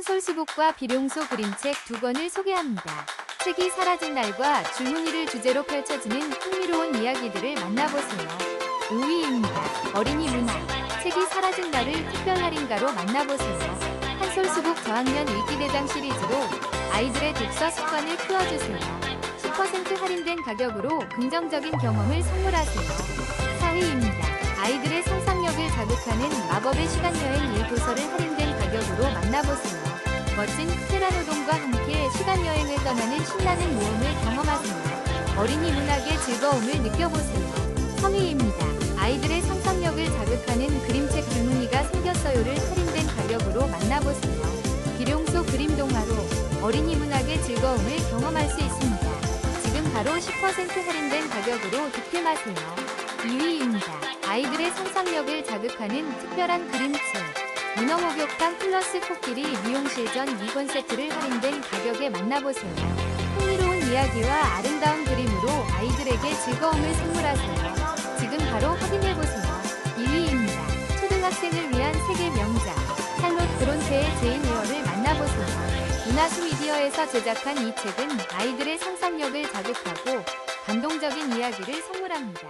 한솔수북과 비룡소 그림책 두 권을 소개합니다. 책이 사라진 날과 줄무늬를 주제로 펼쳐지는 흥미로운 이야기들을 만나보세요. 5위입니다. 어린이 문학. 책이 사라진 날을 특별 할인가로 만나보세요. 한솔수북 저학년 읽기대장 시리즈로 아이들의 독서 습관을 키워주세요. 10% 할인된 가격으로 긍정적인 경험을 선물하세요. 4위입니다. 아이들의 상상력을 자극하는 마법의 시간여행 1도서를 할인된 가격으로 만나보세요. 멋진 테라노동과 함께 시간여행을 떠나는 신나는 모험을 경험하세요. 어린이 문학의 즐거움을 느껴보세요. 3위입니다. 아이들의 상상력을 자극하는 그림책 줄무늬가 생겼어요를 할인된 가격으로 만나보세요. 비룡소 그림 동화로 어린이 문학의 즐거움을 경험할 수 있습니다. 지금 바로 10% 할인된 가격으로 득템하세요. 2위입니다. 아이들의 상상력을 자극하는 특별한 그림책. 문어 목욕탕 플러스 코끼리 미용실 전 2권 세트를 할인된 가격에 만나보세요. 흥미로운 이야기와 아름다운 그림으로 아이들에게 즐거움을 선물하세요. 지금 바로 확인해보세요. 2위입니다. 초등학생을 위한 세계 명작. 샬롯 브론테의 제인 에어를 만나보세요. 문화수 미디어에서 제작한 이 책은 아이들의 상상력을 자극하고 감동적인 이야기를 선물합니다.